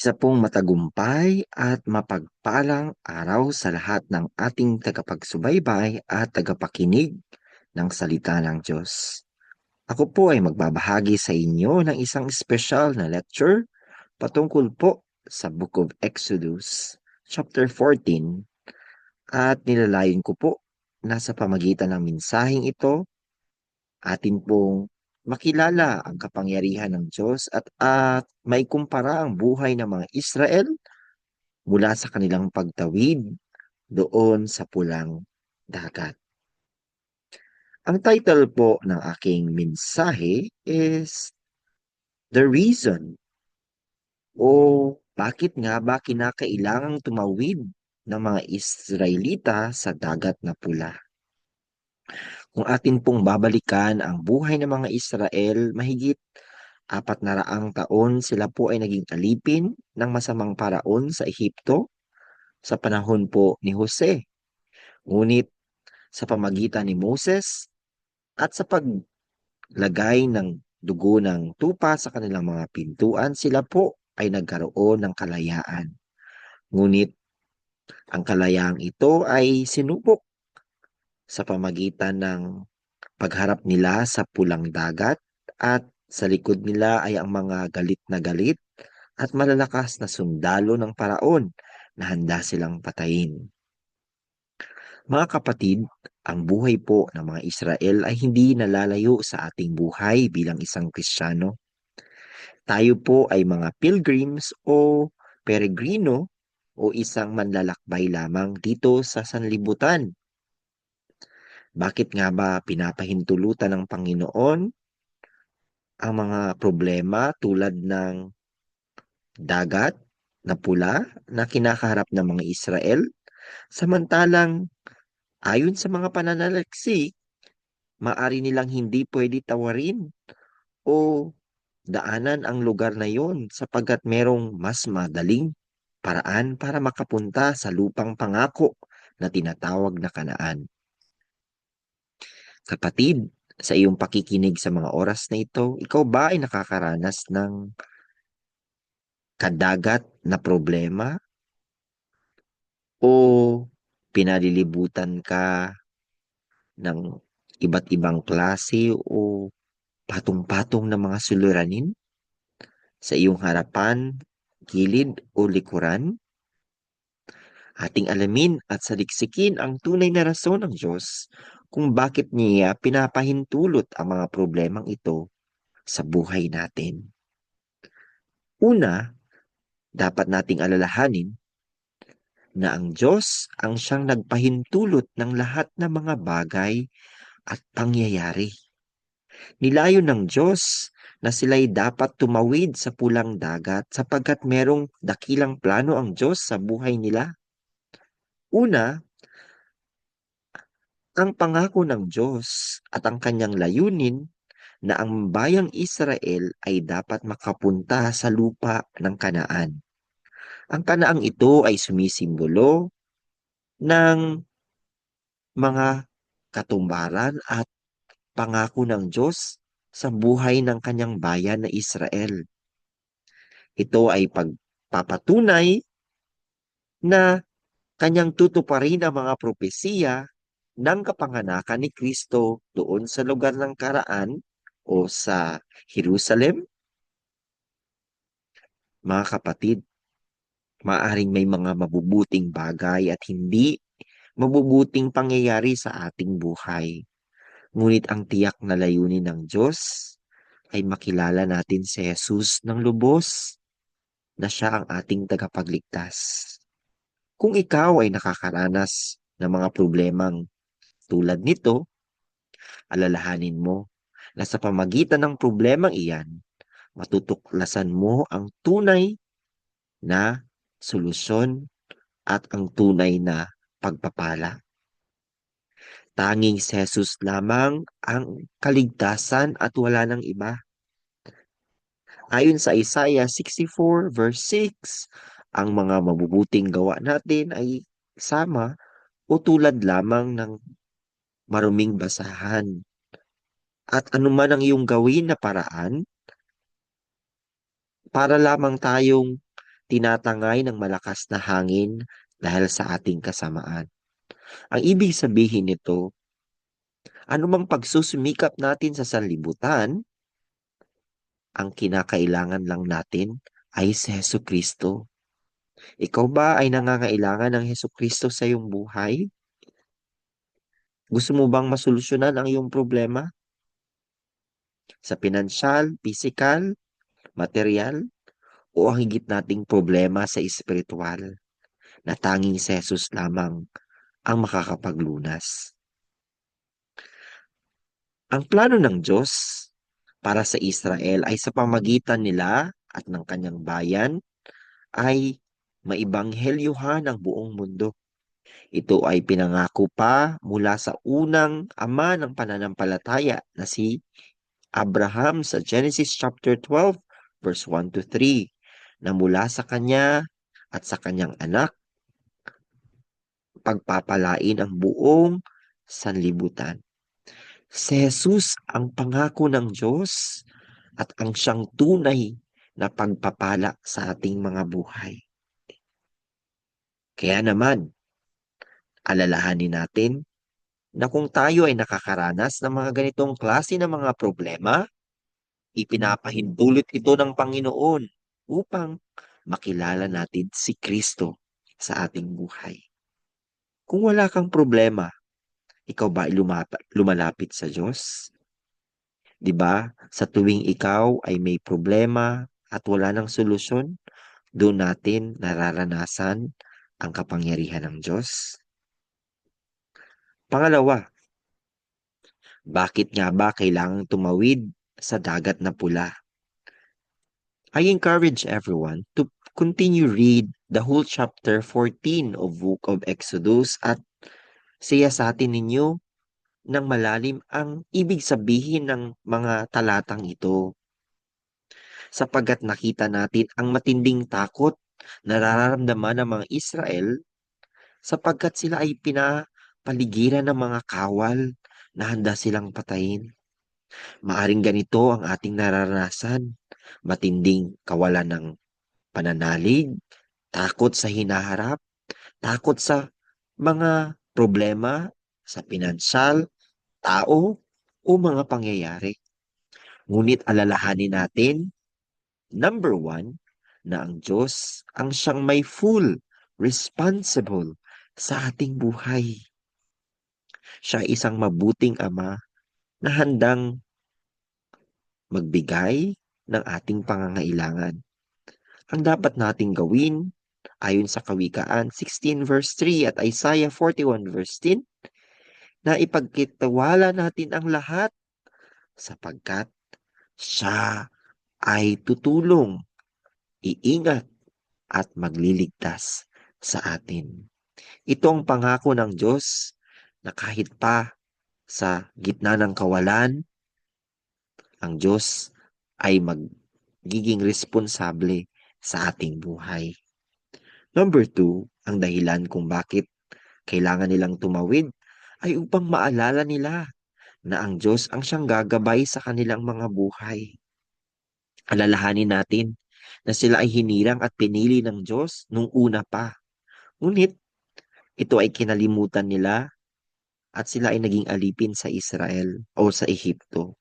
Isa pong matagumpay at mapagpalang araw sa lahat ng ating tagapagsubaybay at tagapakinig ng salita ng Diyos. Ako po ay magbabahagi sa inyo ng isang espesyal na lecture patungkol po sa Book of Exodus, chapter 14, at nilalayon ko po na sa pamagitan ng mensaheng ito, atin pong makilala ang kapangyarihan ng Diyos at at may kumpara ang buhay ng mga Israel mula sa kanilang pagtawid doon sa pulang dagat. Ang title po ng aking mensahe is The Reason o bakit nga ba kinakailangang tumawid ng mga Israelita sa dagat na pula. Kung atin pong babalikan ang buhay ng mga Israel, mahigit apat na raang taon sila po ay naging alipin ng masamang paraon sa Ehipto sa panahon po ni Jose. Ngunit sa pamagitan ni Moses at sa paglagay ng dugo ng tupa sa kanilang mga pintuan, sila po ay nagkaroon ng kalayaan. Ngunit ang kalayaang ito ay sinubok sa pamagitan ng pagharap nila sa pulang dagat at sa likod nila ay ang mga galit na galit at malalakas na sundalo ng paraon na handa silang patayin. Mga kapatid, ang buhay po ng mga Israel ay hindi nalalayo sa ating buhay bilang isang Kristiyano. Tayo po ay mga pilgrims o peregrino o isang manlalakbay lamang dito sa sanlibutan bakit nga ba pinapahintulutan ng Panginoon ang mga problema tulad ng dagat na pula na kinakaharap ng mga Israel? Samantalang ayon sa mga pananaliksik, maari nilang hindi pwede tawarin o daanan ang lugar na yon sapagkat merong mas madaling paraan para makapunta sa lupang pangako na tinatawag na kanaan. Kapatid, sa iyong pakikinig sa mga oras na ito, ikaw ba ay nakakaranas ng kadagat na problema? O pinalilibutan ka ng iba't ibang klase o patong-patong na mga suliranin sa iyong harapan, gilid o likuran? Ating alamin at saliksikin ang tunay na rason ng Diyos kung bakit niya pinapahintulot ang mga problemang ito sa buhay natin. Una, dapat nating alalahanin na ang Diyos ang siyang nagpahintulot ng lahat ng mga bagay at pangyayari. Nilayo ng Diyos na sila'y dapat tumawid sa pulang dagat sapagkat merong dakilang plano ang Diyos sa buhay nila. Una, ang pangako ng Diyos at ang kanyang layunin na ang bayang Israel ay dapat makapunta sa lupa ng Kanaan. Ang Kanaang ito ay sumisimbolo ng mga katumbaran at pangako ng Diyos sa buhay ng kanyang bayan na Israel. Ito ay pagpapatunay na kanyang tutuparin ang mga propesiya ng kapanganakan ni Kristo doon sa lugar ng karaan o sa Jerusalem? Mga kapatid, maaring may mga mabubuting bagay at hindi mabubuting pangyayari sa ating buhay. Ngunit ang tiyak na layunin ng Diyos ay makilala natin si Jesus ng lubos na siya ang ating tagapagligtas. Kung ikaw ay nakakaranas ng mga problemang tulad nito, alalahanin mo na sa pamagitan ng problemang iyan, matutuklasan mo ang tunay na solusyon at ang tunay na pagpapala. Tanging si Jesus lamang ang kaligtasan at wala ng iba. Ayon sa Isaiah 64 verse 6, ang mga mabubuting gawa natin ay sama o tulad lamang ng maruming basahan. At anuman ang iyong gawin na paraan, para lamang tayong tinatangay ng malakas na hangin dahil sa ating kasamaan. Ang ibig sabihin nito, anumang pagsusumikap natin sa sanlibutan, ang kinakailangan lang natin ay si Heso Kristo. Ikaw ba ay nangangailangan ng Heso Kristo sa iyong buhay? Gusto mo bang masolusyonan ang iyong problema? Sa pinansyal, pisikal, material, o ang higit nating problema sa espiritual na tanging si Jesus lamang ang makakapaglunas. Ang plano ng Diyos para sa Israel ay sa pamagitan nila at ng kanyang bayan ay maibanghelyuhan ang buong mundo. Ito ay pinangako pa mula sa unang ama ng pananampalataya na si Abraham sa Genesis chapter 12 verse 1 to 3 na mula sa kanya at sa kanyang anak pagpapalain ang buong sanlibutan. Si Jesus ang pangako ng Diyos at ang siyang tunay na pagpapala sa ating mga buhay. Kaya naman, alalahanin natin na kung tayo ay nakakaranas ng mga ganitong klase ng mga problema, ipinapahintulot ito ng Panginoon upang makilala natin si Kristo sa ating buhay. Kung wala kang problema, ikaw ba ay lumapa- lumalapit sa Diyos? 'Di ba? Sa tuwing ikaw ay may problema at wala ng solusyon, doon natin nararanasan ang kapangyarihan ng Diyos. Pangalawa, bakit nga ba kailangang tumawid sa dagat na pula? I encourage everyone to continue read the whole chapter 14 of Book of Exodus at siyasatin ninyo ng malalim ang ibig sabihin ng mga talatang ito. Sapagkat nakita natin ang matinding takot na nararamdaman ng mga Israel sapagkat sila ay pinapaligiran ng mga kawal na handa silang patayin. Maaring ganito ang ating nararanasan, matinding kawalan ng pananalig, takot sa hinaharap, takot sa mga problema sa pinansyal, tao, o mga pangyayari. Ngunit alalahanin natin, number one, na ang Diyos ang siyang may full responsible sa ating buhay. Siya isang mabuting ama na handang magbigay ng ating pangangailangan. Ang dapat nating gawin ayon sa Kawikaan 16 verse 3 at Isaiah 41 verse 10 na ipagkitawala natin ang lahat sapagkat siya ay tutulong, iingat at magliligtas sa atin. Ito ang pangako ng Diyos na kahit pa sa gitna ng kawalan, ang Diyos ay magiging responsable sa ating buhay. Number two, ang dahilan kung bakit kailangan nilang tumawid ay upang maalala nila na ang Diyos ang siyang gagabay sa kanilang mga buhay. Alalahanin natin na sila ay hinirang at pinili ng Diyos nung una pa. Ngunit ito ay kinalimutan nila at sila ay naging alipin sa Israel o sa Ehipto.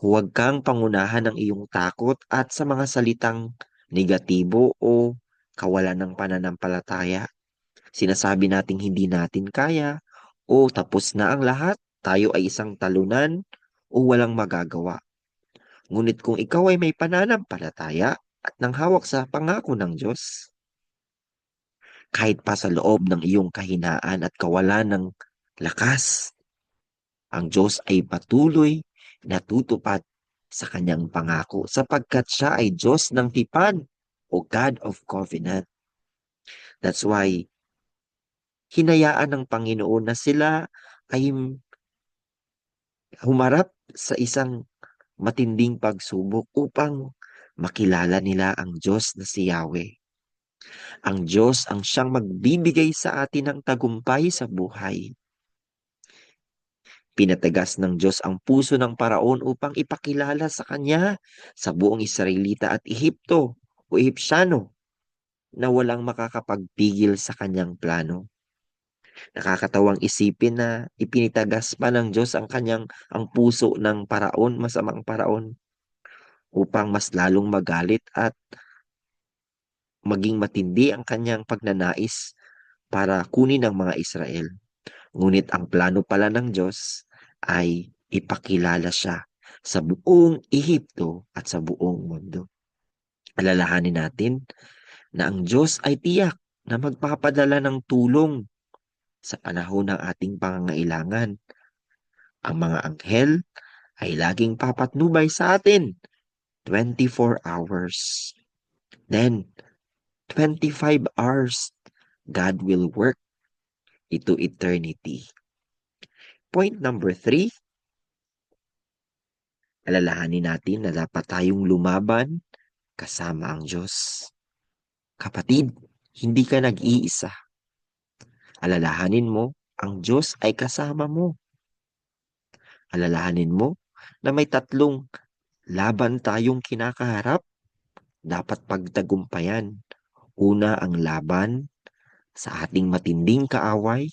Huwag kang pangunahan ng iyong takot at sa mga salitang negatibo o kawalan ng pananampalataya. Sinasabi nating hindi natin kaya o tapos na ang lahat, tayo ay isang talunan o walang magagawa. Ngunit kung ikaw ay may pananampalataya at nang hawak sa pangako ng Diyos, kahit pa sa loob ng iyong kahinaan at kawalan ng lakas, ang Diyos ay patuloy na tutupad sa kanyang pangako sapagkat siya ay Diyos ng tipan o God of Covenant. That's why hinayaan ng Panginoon na sila ay humarap sa isang matinding pagsubok upang makilala nila ang Diyos na si Yahweh. Ang Diyos ang siyang magbibigay sa atin ng tagumpay sa buhay. Ipinatagas ng Diyos ang puso ng paraon upang ipakilala sa kanya sa buong Israelita at Ehipto o Ehipsyano na walang makakapagpigil sa kanyang plano. Nakakatawang isipin na ipinitagas pa ng Diyos ang kanyang ang puso ng paraon, masamang paraon, upang mas lalong magalit at maging matindi ang kanyang pagnanais para kunin ang mga Israel. Ngunit ang plano pala ng Diyos ay ipakilala siya sa buong Ehipto at sa buong mundo. Alalahanin natin na ang Diyos ay tiyak na magpapadala ng tulong sa panahon ng ating pangangailangan. Ang mga anghel ay laging papatnubay sa atin 24 hours. Then, 25 hours, God will work into eternity. Point number three, alalahanin natin na dapat tayong lumaban kasama ang Diyos. Kapatid, hindi ka nag-iisa. Alalahanin mo, ang Diyos ay kasama mo. Alalahanin mo na may tatlong laban tayong kinakaharap. Dapat pagtagumpayan. Una ang laban sa ating matinding kaaway,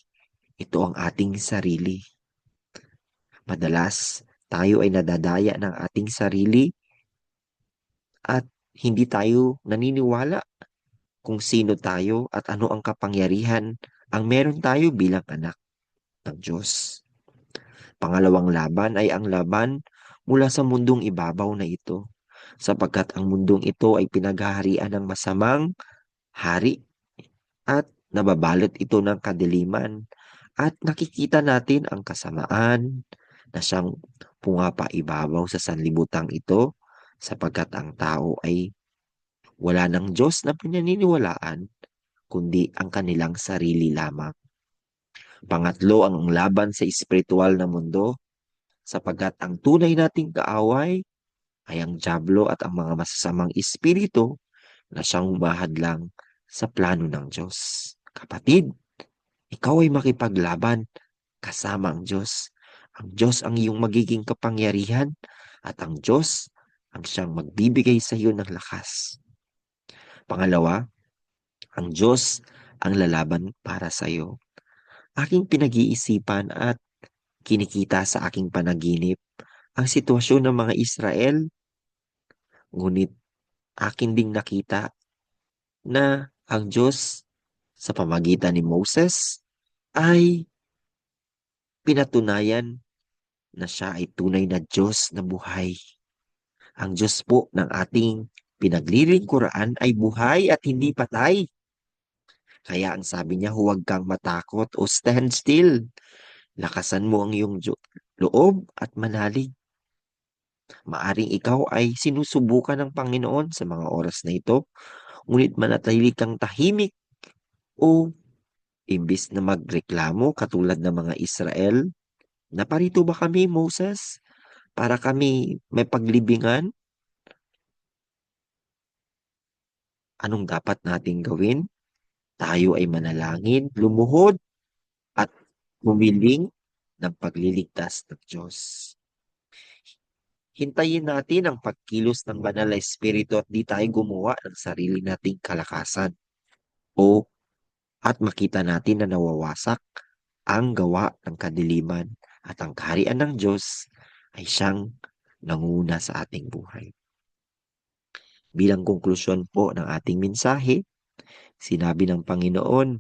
ito ang ating sarili. Madalas, tayo ay nadadaya ng ating sarili at hindi tayo naniniwala kung sino tayo at ano ang kapangyarihan ang meron tayo bilang anak ng Diyos. Pangalawang laban ay ang laban mula sa mundong ibabaw na ito sapagkat ang mundong ito ay pinaghaharian ng masamang hari at nababalot ito ng kadiliman at nakikita natin ang kasamaan na siyang pumapaibabaw sa sanlibutang ito sapagkat ang tao ay wala ng Diyos na pinaniniwalaan kundi ang kanilang sarili lamang. Pangatlo ang laban sa espiritual na mundo sapagkat ang tunay nating kaaway ay ang Diablo at ang mga masasamang espiritu na siyang humahadlang sa plano ng Diyos. Kapatid, ikaw ay makipaglaban kasama ang Diyos. Ang Diyos ang iyong magiging kapangyarihan at ang Diyos ang siyang magbibigay sa iyo ng lakas. Pangalawa, ang Diyos ang lalaban para sa iyo. Aking pinag-iisipan at kinikita sa aking panaginip ang sitwasyon ng mga Israel. Ngunit akin ding nakita na ang Diyos sa pamagitan ni Moses ay pinatunayan na siya ay tunay na Diyos na buhay. Ang Diyos po ng ating pinaglilingkuran ay buhay at hindi patay. Kaya ang sabi niya, huwag kang matakot o stand still. Lakasan mo ang iyong loob at manalig. Maaring ikaw ay sinusubukan ng Panginoon sa mga oras na ito, ngunit manatili kang tahimik o imbis na magreklamo katulad ng mga Israel, na parito ba kami, Moses, para kami may paglibingan? Anong dapat nating gawin? Tayo ay manalangin, lumuhod, at humiling ng pagliligtas ng Diyos. Hintayin natin ang pagkilos ng banal na espiritu at di tayo gumawa ng sarili nating kalakasan o at makita natin na nawawasak ang gawa ng kadiliman at ang kaharian ng Diyos ay siyang nanguna sa ating buhay. Bilang konklusyon po ng ating mensahe, sinabi ng Panginoon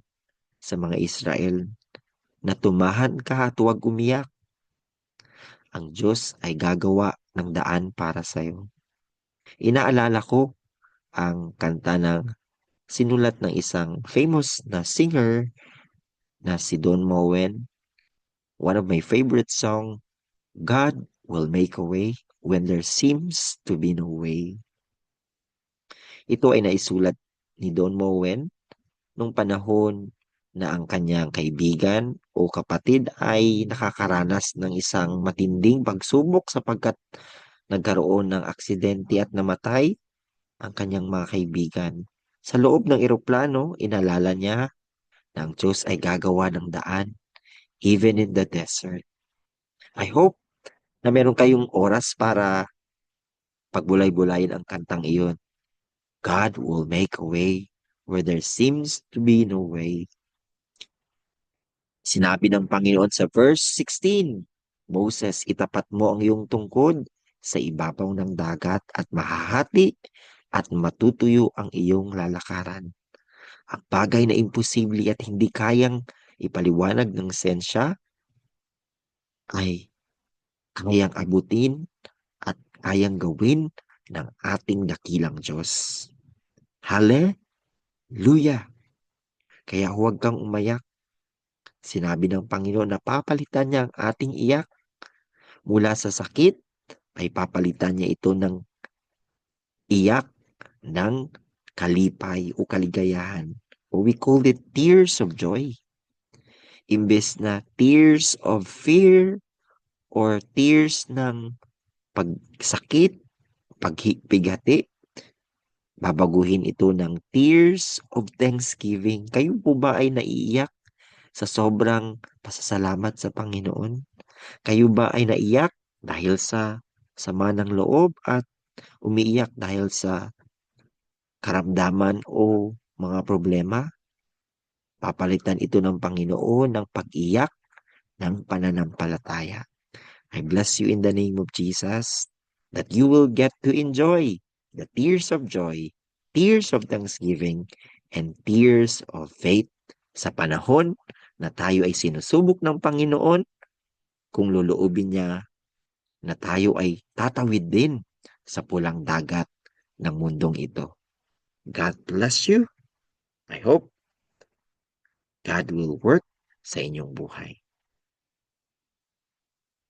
sa mga Israel na tumahan ka at huwag umiyak. Ang Diyos ay gagawa ng daan para sa iyo. Inaalala ko ang kanta ng sinulat ng isang famous na singer na si Don Moen. One of my favorite song, God will make a way when there seems to be no way. Ito ay naisulat ni Don Moen nung panahon na ang kanyang kaibigan o kapatid ay nakakaranas ng isang matinding pagsubok sapagkat nagkaroon ng aksidente at namatay ang kanyang mga kaibigan. Sa loob ng eroplano, inalala niya na ang Diyos ay gagawa ng daan, even in the desert. I hope na meron kayong oras para pagbulay-bulayin ang kantang iyon. God will make a way where there seems to be no way. Sinabi ng Panginoon sa verse 16, Moses, itapat mo ang iyong tungkod sa ibabaw ng dagat at mahahati at matutuyo ang iyong lalakaran. Ang bagay na imposible at hindi kayang ipaliwanag ng sensya ay kayang abutin at kayang gawin ng ating dakilang Diyos. Hallelujah! Kaya huwag kang umayak. Sinabi ng Panginoon na papalitan niya ang ating iyak mula sa sakit ay papalitan niya ito ng iyak ng kalipay o kaligayahan. O we call it tears of joy. Imbes na tears of fear or tears ng pagsakit, pagpighati, babaguhin ito ng tears of thanksgiving. Kayo po ba ay naiiyak sa sobrang pasasalamat sa Panginoon? Kayo ba ay naiyak dahil sa sama ng loob at umiiyak dahil sa karamdaman o mga problema? Papalitan ito ng Panginoon ng pag-iyak ng pananampalataya. I bless you in the name of Jesus that you will get to enjoy the tears of joy, tears of thanksgiving, and tears of faith sa panahon na tayo ay sinusubok ng Panginoon kung luluubin niya na tayo ay tatawid din sa pulang dagat ng mundong ito. God bless you. I hope God will work sa inyong buhay.